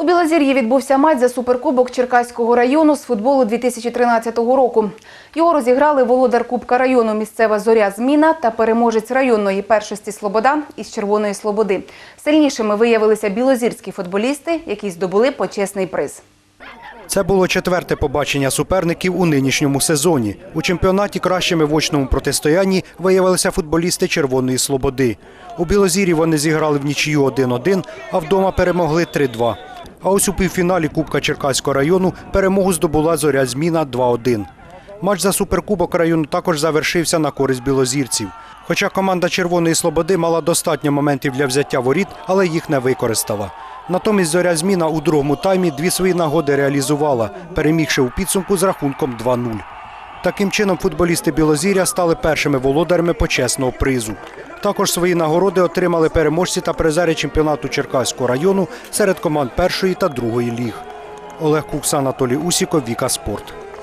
У Білозір'ї відбувся матч за суперкубок Черкаського району з футболу 2013 року. Його розіграли володар Кубка району місцева зоря Зміна та переможець районної першості Слобода із Червоної Слободи. Сильнішими виявилися білозірські футболісти, які здобули почесний приз. Це було четверте побачення суперників у нинішньому сезоні. У чемпіонаті кращими в очному протистоянні виявилися футболісти Червоної Слободи. У Білозірі вони зіграли в нічию 1-1, а вдома перемогли 3-2. А ось у півфіналі Кубка Черкаського району перемогу здобула зоря Зміна 2-1. Матч за суперкубок району також завершився на користь білозірців. Хоча команда Червоної Слободи мала достатньо моментів для взяття воріт, але їх не використала. Натомість зоря зміна у другому таймі дві свої нагоди реалізувала, перемігши у підсумку з рахунком 2-0. Таким чином, футболісти Білозір'я стали першими володарями почесного призу. Також свої нагороди отримали переможці та призери чемпіонату Черкаського району серед команд першої та другої ліг. Олег Кукс, Анатолій Усіков, Віка Спорт.